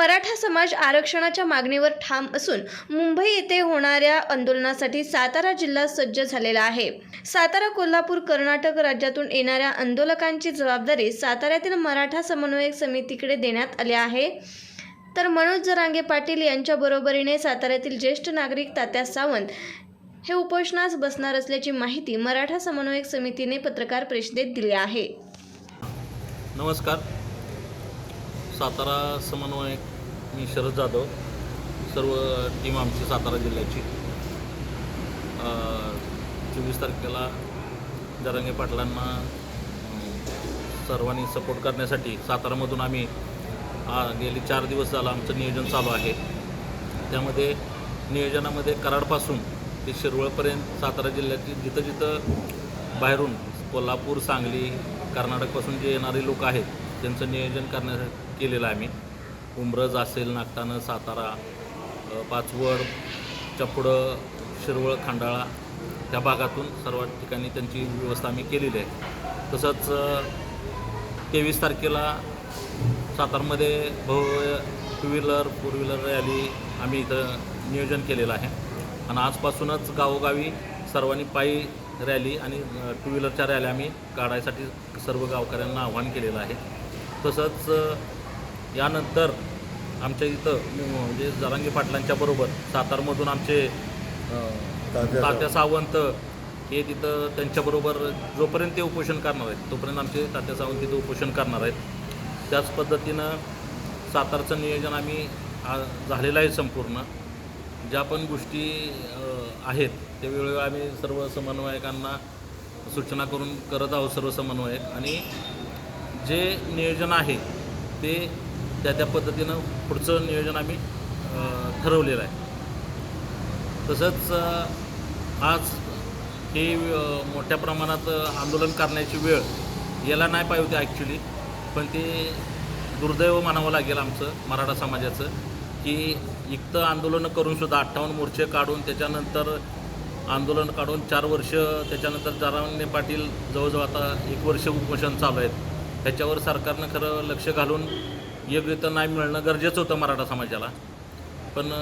मराठा समाज आरक्षणाच्या मागणीवर ठाम असून मुंबई येथे होणाऱ्या आंदोलनासाठी सातारा जिल्हा सज्ज झालेला आहे. सातारा कोल्हापूर कर्नाटक राज्यातून येणाऱ्या आंदोलकांची जबाबदारी साताऱ्यातील मराठा समन्वयक समितीकडे देण्यात आली आहे. तर मनोज जरांगे पाटील यांच्या बरोबरीने साताऱ्यातील ज्येष्ठ नागरिक तात्या सावंत हे उपोषणास बसणार असल्याची माहिती मराठा समन्वयक समितीने पत्रकार परिषदेत दिली आहे. नमस्कार. सातारा समन्वयक मी शरद जाधव. सर्व टीम आमची सातारा जिल्ह्याची. चोवीस तारखेला जरांगे पाटलांना सर्वांनी सपोर्ट करण्यासाठी सातारामधून आम्ही गेले गेली चार दिवस झालं आमचं नियोजन चालू आहे. त्यामध्ये नियोजनामध्ये कराडपासून ते शिरवळपर्यंत सातारा जिल्ह्यातील जिथं जिथं बाहेरून कोल्हापूर सांगली कर्नाटकपासून जे येणारे लोक आहेत त्यांचं नियोजन करण्यासाठी केलेलं आहे आम्ही. उमरज असेल नागठाणं सातारा पाचवड चपडं शिरवळ खंडाळा त्या भागातून सर्व ठिकाणी त्यांची व्यवस्था आम्ही केलेली आहे. तसंच तेवीस तारखेला सातारमध्ये भव्य two wheeler four wheeler rally आम्ही इथं नियोजन केलेलं आहे. आणि आजपासूनच गावोगावी सर्वांनी पायी रॅली आणि टू व्हीलरच्या रॅली आम्ही काढायसाठी सर्व गावकऱ्यांना आव्हान केलेलं आहे. तसंच यानंतर आमच्या इथं म्हणजे जरांगी पाटलांच्या बरोबर सातारमधून आमचे तात्या सावंत. हे तिथं त्यांच्याबरोबर जोपर्यंत ते उपोषण करणार आहेत तोपर्यंत आमचे तात्या सावंत तिथं उपोषण करणार आहेत. त्याच पद्धतीनं सातारचं नियोजन आम्ही आ, झालेलं आहे संपूर्ण. ज्या पण गोष्टी आहेत त्या वेळोवेळी आम्ही सर्व समन्वयकांना सूचना करून करत आहोत सर्व समन्वयक. आणि जे नियोजन आहे ते त्या त्या पद्धतीनं पुढचं नियोजन आम्ही ठरवलेलं आहे. तसंच आज हे मोठ्या प्रमाणात आंदोलन करण्याची वेळ याला नाही पाहिजे होती ॲक्च्युली पण ते दुर्दैव म्हणावं लागेल आमचं मराठा समाजाचं की इक्त आंदोलनं करूनसुद्धा अठ्ठावन्न मोर्चे काढून त्याच्यानंतर आंदोलन काढून चार वर्ष त्याच्यानंतर जारावने पाटील जवळजवळ आता एक वर्ष उपोषण चालू आहेत. त्याच्यावर सरकारनं खरं लक्ष घालून योग्य तर नाही मिळणं गरजेचं होतं मराठा समाजाला. पण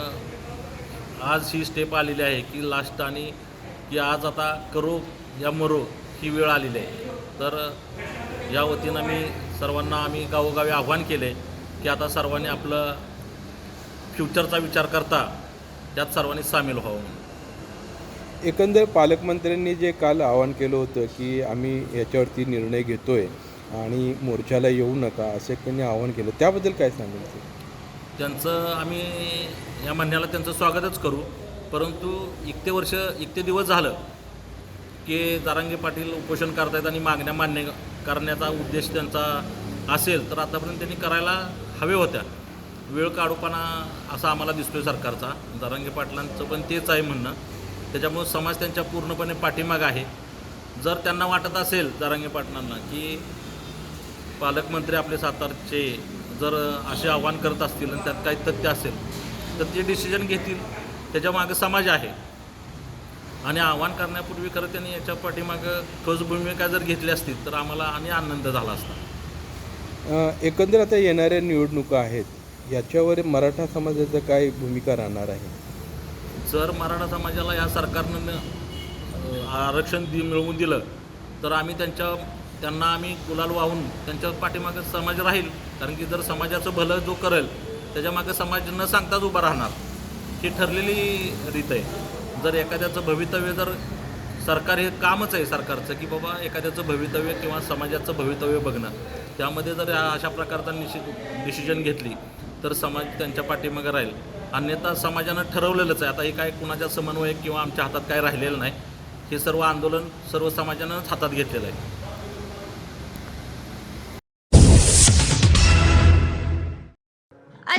आज ही स्टेप आलेली आहे की लास्ट आणि की आज आता करो या मरो ही वेळ आलेली आहे. तर या वतीनं मी सर्वांना आम्ही गावोगावी आव्हान केले की आता सर्वांनी आपलं फ्युचरचा विचार करता त्यात सर्वांनी सामील व्हावं एकंदर पालकमंत्र्यांनी जे काल आवाहन केलं होतं की आम्ही याच्यावरती निर्णय घेतोय आणि मोर्चाला येऊ नका असे त्यांनी आवाहन केलं. त्याबद्दल काय सांगेल त्यांचं आम्ही या म्हणण्याला त्यांचं स्वागतच करू. परंतु इतके वर्ष इतके दिवस झालं की दारांगे पाटील उपोषण करतायत आणि मागण्या मान्य करण्याचा उद्देश त्यांचा असेल तर आतापर्यंत त्यांनी करायला हवे होत्या. वेळ काढूपणा असा आम्हाला दिसतोय सरकारचा. दारांगे पाटलांचं पण तेच आहे म्हणणं. त्याच्यामुळं समाज त्यांच्या पूर्णपणे पाठीमाग आहे. जर त्यांना वाटत असेल दारांगे पाटलांना की पालकमंत्री आपले सातारचे जर असे आव्हान करत असतील आणि त्यात काही तथ्य असेल तर ते डिसिजन घेतील. त्याच्यामागं समाज आहे. आणि आव्हान करण्यापूर्वी खरं त्यांनी याच्या पाठीमागं ठोस भूमिका जर घेतली असतील तर आम्हाला आणि आनंद झाला असता. एकंदर आता येणाऱ्या निवडणुका आहेत. याच्यावर मराठा समाजाचं काय भूमिका राहणार आहे? जर मराठा समाजाला या सरकारनं आरक्षण दि मिळवून दिलं तर आम्ही त्यांच्या त्यांना आम्ही गुलाल वाहून त्यांच्या पाठीमागं समाज राहील. कारण की जर समाजाचं भलं जो करेल त्याच्यामागं समाज न सांगताच उभा राहणार. ही ठरलेली रीत आहे. जर एखाद्याचं भवितव्य जर सरकार हे कामच आहे सरकारचं की बाबा एखाद्याचं भवितव्य किंवा समाजाचं भवितव्य बघणं त्यामध्ये जर अशा प्रकारचा निशि डिसिजन घेतली तर समाज त्यांच्या पाठीमागं राहील. अन्यथा समाजानं ठरवलेलंच आहे. आता हे काय कुणाच्या समन्वयक किंवा आमच्या हातात काय राहिलेलं नाही हे सर्व आंदोलन सर्व समाजानंच हातात घेतलेलं आहे.